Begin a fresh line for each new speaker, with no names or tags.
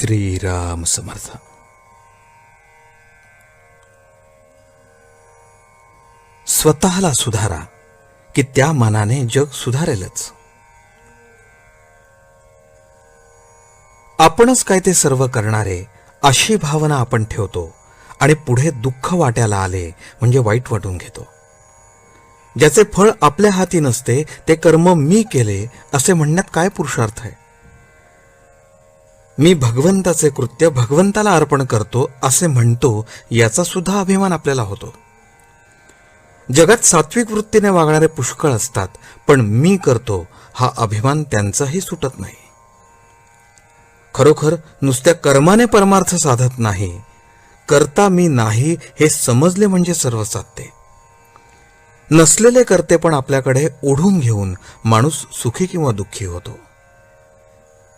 श्रीराम समर्थ स्वतःला सुधारा की त्या मनाने जग सुधारेलच आपणच काय ते सर्व करणारे अशी भावना आपण ठेवतो आणि पुढे दुःख वाट्याला आले म्हणजे वाईट वाटून घेतो ज्याचे फळ आपल्या हाती नसते ते कर्म मी केले असे म्हणण्यात काय पुरुषार्थ आहे मी भगवंताचे कृत्य भगवंताला अर्पण करतो असे म्हणतो याचा सुद्धा अभिमान आपल्याला होतो. जगात सात्विक वृत्तीने वागणारे पुष्कळ असतात पण मी करतो हा अभिमान त्यांचाही सुटत नाही. खरोखर नुसत्या कर्माने परमार्थ साधत नाही. करता मी नाही हे समजले म्हणजे सर्व साधते नसलेले करते पण आपल्याकडे ओढून घेऊन माणूस सुखी किंवा दुःखी होतो.